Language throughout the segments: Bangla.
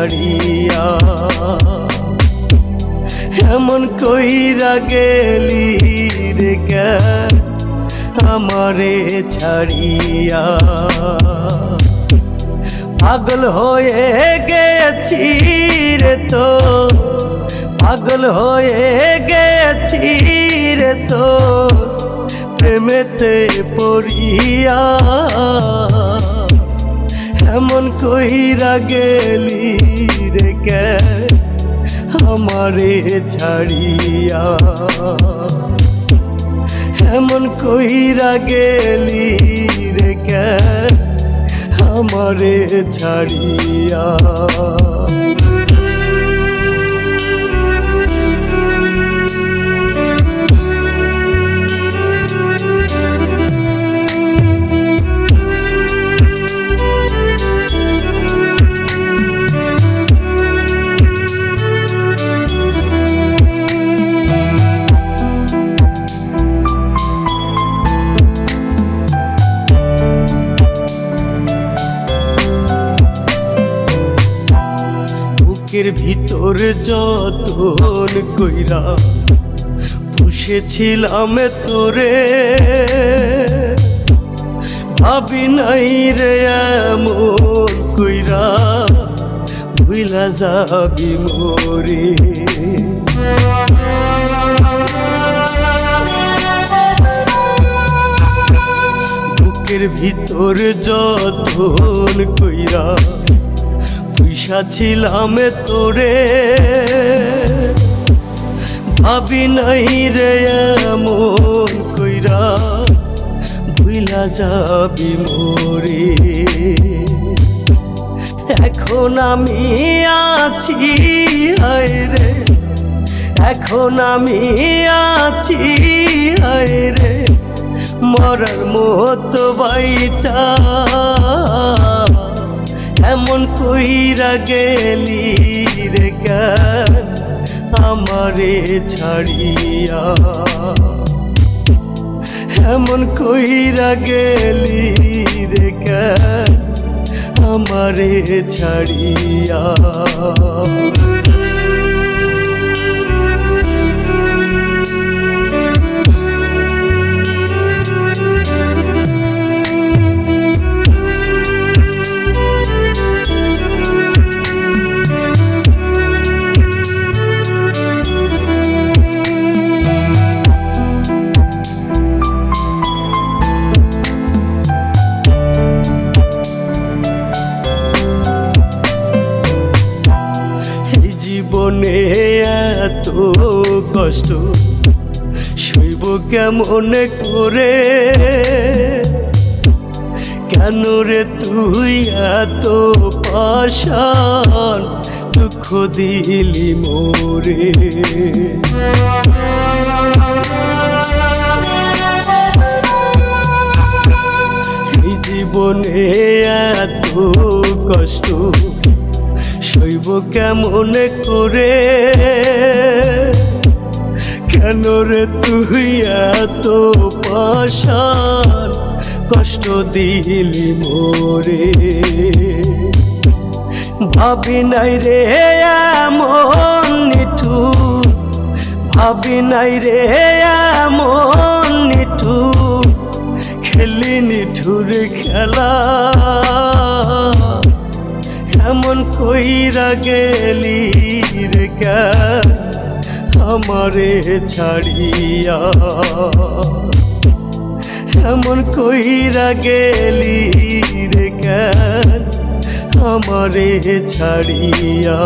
ছাড়িয়া এমন কইরা গেলি রে আমারে ছাড়িয়া। পাগল হয়ে গেছি রে তো। পাগল হয়ে গেছি রে তো। প্রেমেতে পড়িয়া। এমন কইরা গেলি রে কে? আমারে ছাড়িয়া। এমন কইরা গেলি রে কে? আমারে ছাড়িয়া। যতন কইরা বসেছিলাম তোরে। ভাবি নাই রে এমন কইরা ভুইলা যাবি মোরে। বুকের ভিতর যতন কইরা পয়সা ছিলাম তোরে। ভাবি নাই রে এমন কইরা, ভুইলা যাবি মোরে। এখন আমি আছি, হায় রে। এখন আমি আছি, হায় রে। মরার মতো বাইচা। এমন কইরা গেলি রে আমারে ছাড়িয়া? এমন কইরা গেলি রে আমারে ছাড়িয়া? কেমন করে, কেন রে তুই এত পাশান দুঃখ দিলি মোরে? এই জীবনে এত কষ্ট সইব কেমন করে? কেন রে তুই এত পাশান কষ্ট দিলি মোরে। ভাবি নাই রে এমন নিঠু ভাবি নাই রে এমন নিঠু খেলি নিঠুর খেলা। এমন কইরা গেলি রে কেন আমারে ছাড়িয়া। এমন কইরা গেলি রে কেন? আমারে ছাড়িয়া।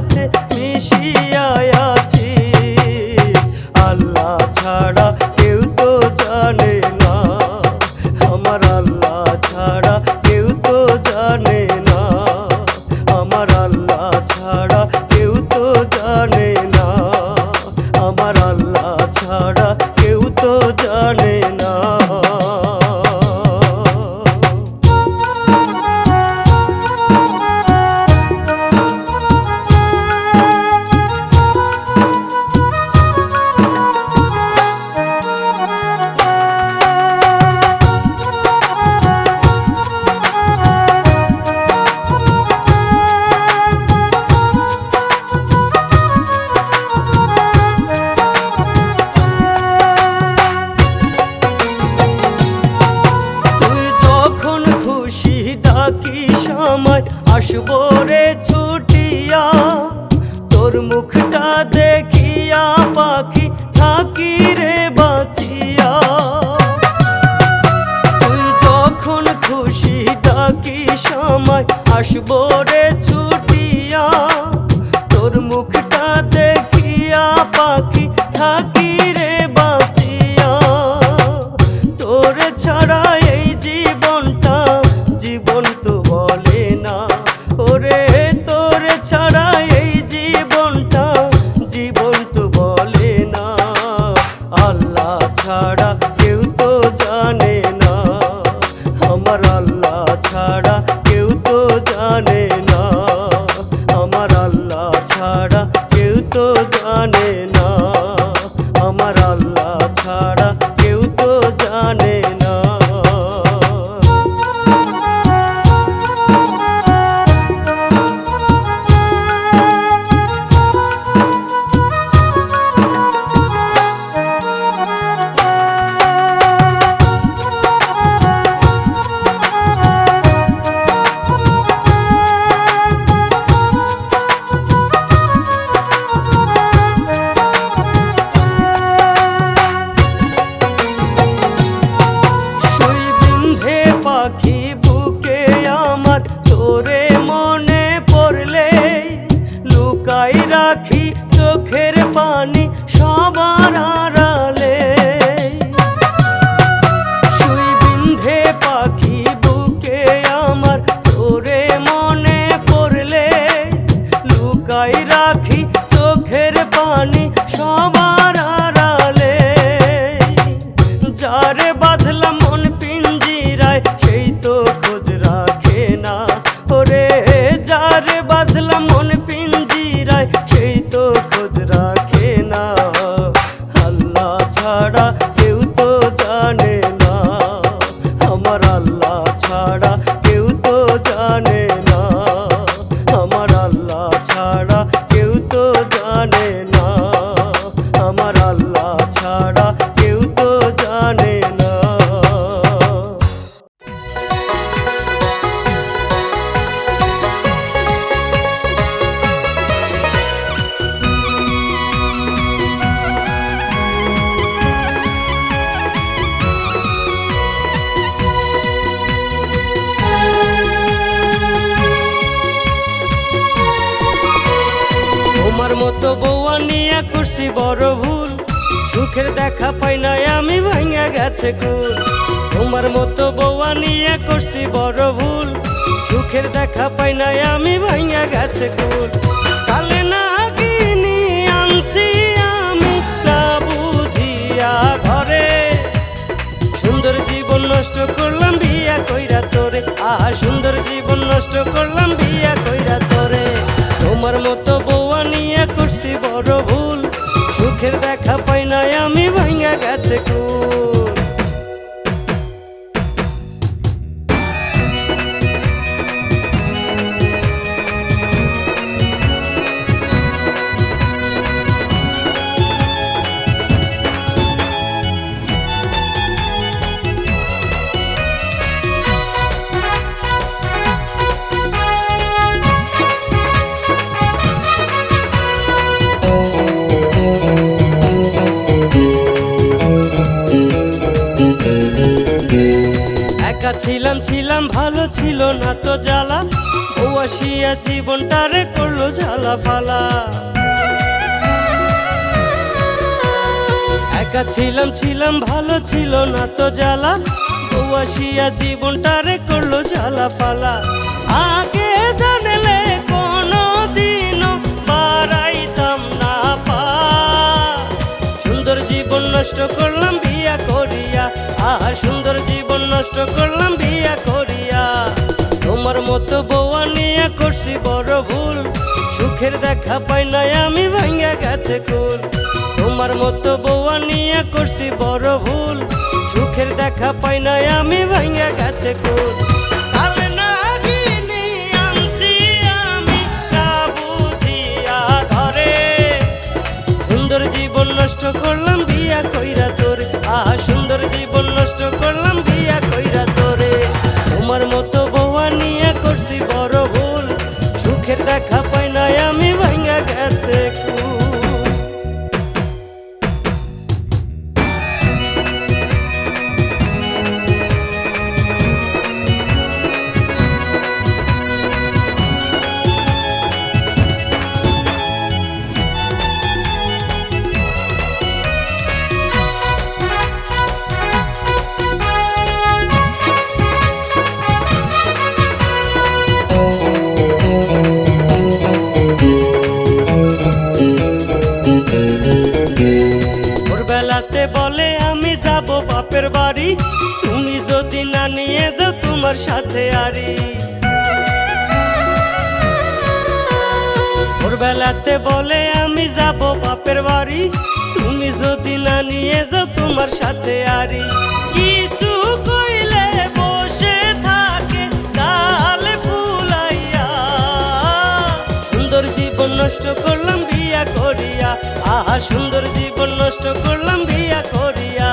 সাথে মিশিয়ায় গেছে কুল। তোমার মতো বৌয়া নিয়ে করছি বড় ভুল। সুখের দেখা পাই নাই আমি ভাইয়া গেছে কুল। কালে না কিনি আনছি আমি, না বুঝিয়া ঘরে। সুন্দর জীবন নষ্ট করলাম বিয়া কইরা তোরে। আহা, সুন্দর জীবন নষ্ট করলাম বিয়া কইরা ছিলাম ছিলাম, ভালো ছিল না তো জ্বালা। বউয়াশিয়া জীবনটারে করল জ্বালা পালা। আগে জানলে কোনো দিনও বাড়াইতাম না পা। সুন্দর জীবন নষ্ট করলাম, বিয়া করিয়া। আহা, সুন্দর জীবন নষ্ট করলাম, বিয়া করিয়া। তোমার মতো বউয়া নিয়ে করছি বড় ভুল। সুখের দেখা পাই নাই, আমি ভাঙ্গা গেছে কুল। তোমার মতো বউয়া নিয়ে করছি বড় ভুল। সুখের দেখা পাই নাই, আমি ভাঙ্গা গেছে কালে। নষ্ট করলাম বিয়া করিয়া। আহা, সুন্দর জীবন নষ্ট করলাম বিয়া করিয়া।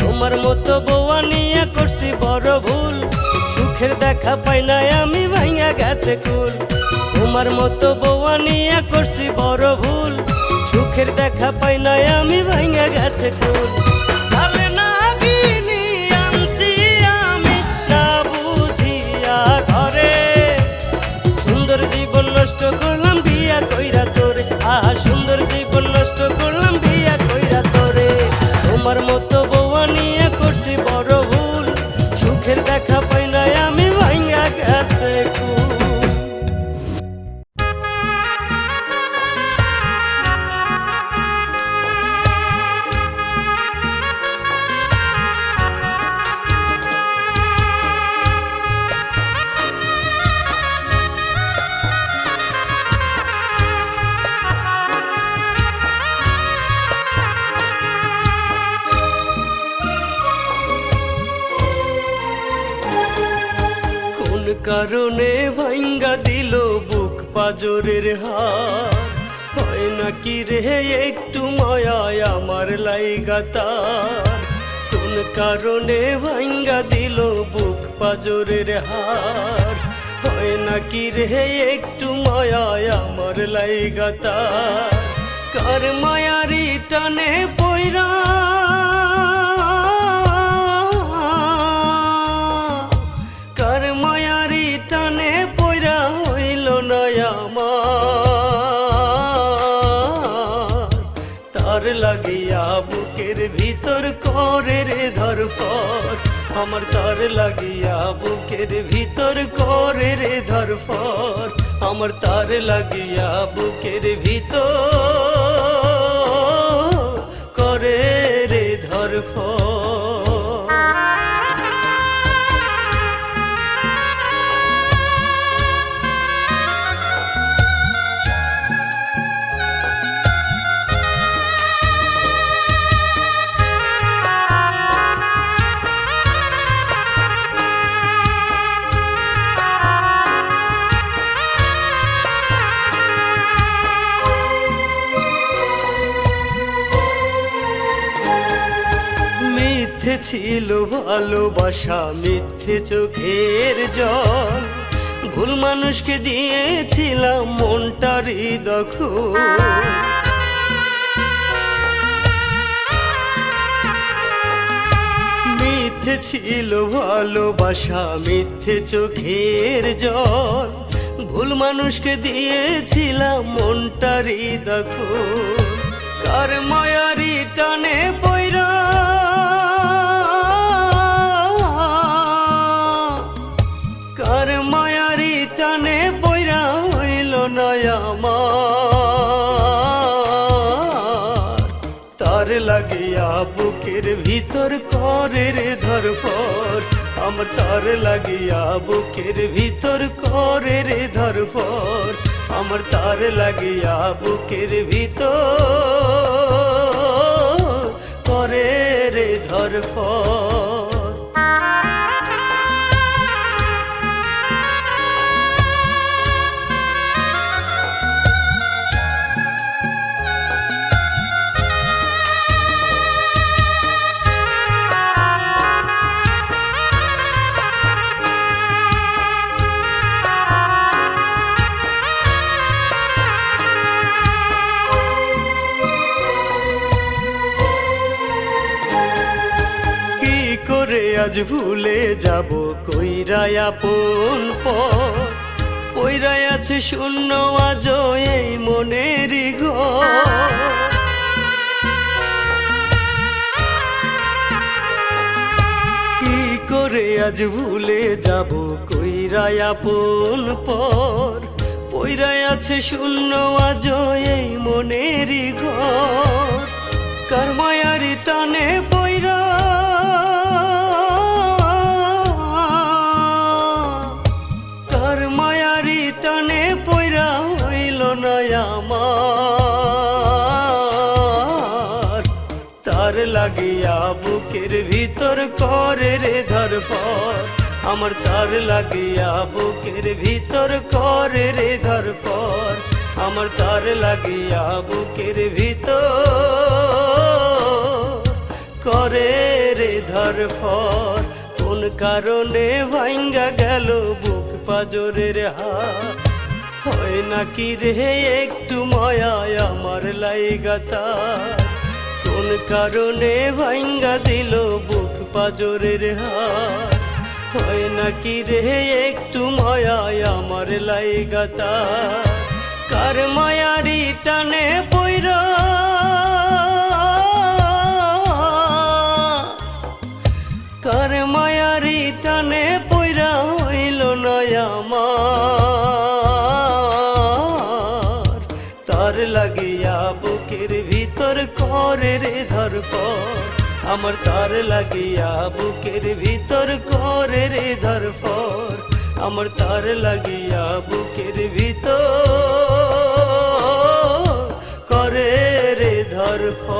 তোমার মতো বউয়া নিয়ে করছি বড় ভুল। সুখের দেখা পাই নাই, আমি ভাইয়া গেছে কুল। তোমার মতো বউয়া নিয়ে করছি বড় ভুল। সুখের দেখা পাই নাই, আমি ভাইয়া গেছে কুল। তার কোন কারণে ভাঙ্গা দিল বুক পাজরের হার হয় নাকি রে একটু মায়ায় আমার লাইগা তার কার মায়ারি টানে পয়রা ভিতর করে রে ধরফর। আমার তার লাগিয়া বুকের ভিতর করে রে ধরফর। আমার তার লাগিয়া বুকের ভিতর করে রে ধরফর। ছিল ভালোবাসা মিথ্যে চোখের জল। ভুল মানুষকে দিয়েছিলাম মনটারই দখল মিথ্যে ছিল ভালোবাসা মিথ্যে চোখের জল। ভুল মানুষকে দিয়েছিলাম মনটারই দখল কার মায়ারি টানে ভিতর করে রে ধর পর আমার তার লাগিয়া বুকের ভিতর করে রে ধর পর আমার তার লাগিয়া বুকের ভিতর করে রে ধর কি আজ ভুলে যাব, কইরাই আপন কইরাই আছে শূন্য আজ এই মনের ঘর। কি করে আজ ভুলে যাব, কইরাই আপন পর পইরাই আছে শূন্য আজ এই মনের ঘর। কর্মায়ারি টানে পইরা লাগিয়া বুকের ভিতর করে রে ধরফর। আমার তার লাগিয়া বুকের ভিতর করে রে ধরফর। আমার তার লাগিয়া বুকের ভিতর করে রে ধরফর। কোন কারণে ভাঙ্গা গেল বুক পাজরের হাত? হয় নাকি রে একটু মায়া আমার লাইগাতা কারণে ভাঙ্গা দিল বুক পাজরের হাত? হয় নাকি রে একটু মায়ায় আমার লাইগাতা কার মায়ারি টানে পইরা? কার মায়ারি টানে ভিতর করে রে ধরপর আমার তার লাগিয়া বুকের ভিতর করে রে ধরপর আমার তার লাগিয়া বুকের ভিতর করে রে ধরফর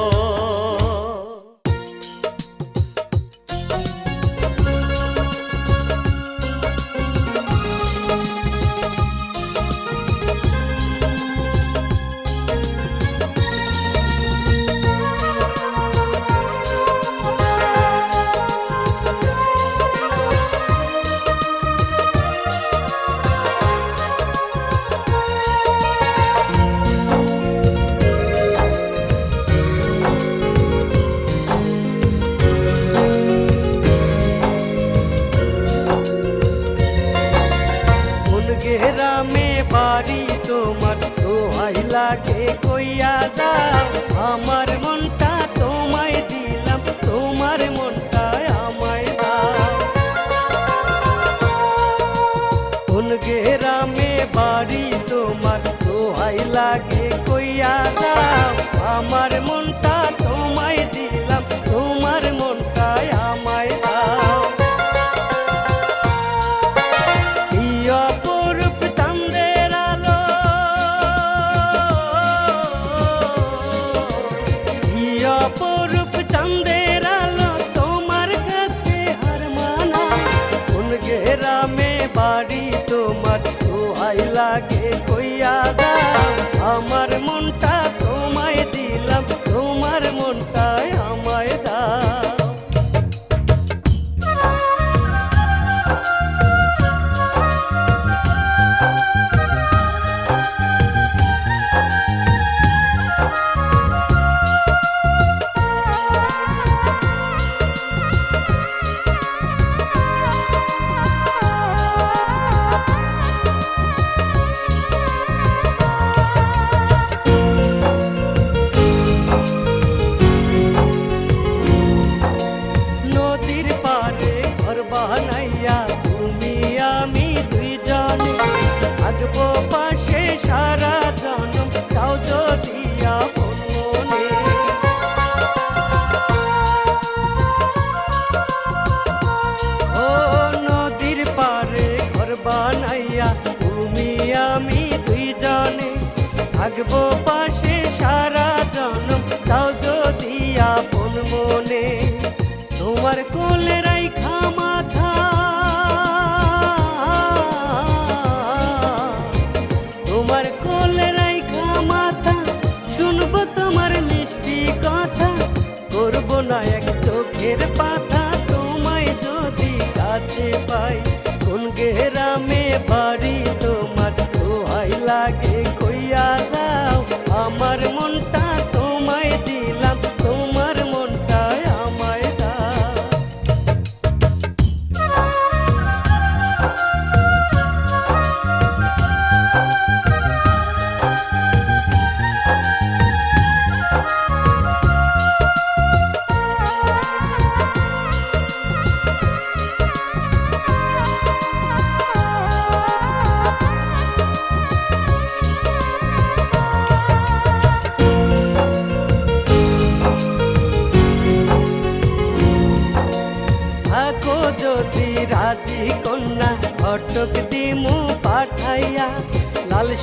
তোমার কোলে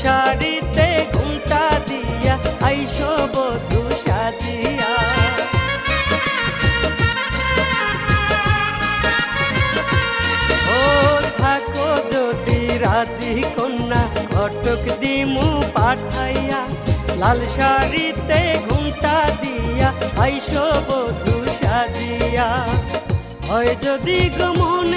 শাড়িতে ঘুমটা দিয়া, আইসো বধু সাজিয়া। ও থাকো যদি রাজি কন্যা, ঘটক দিমু পাঠাইয়া। লাল শাড়িতে ঘুমটা দিয়া, আইসো বধু সাজিয়া। হয় যদি গমন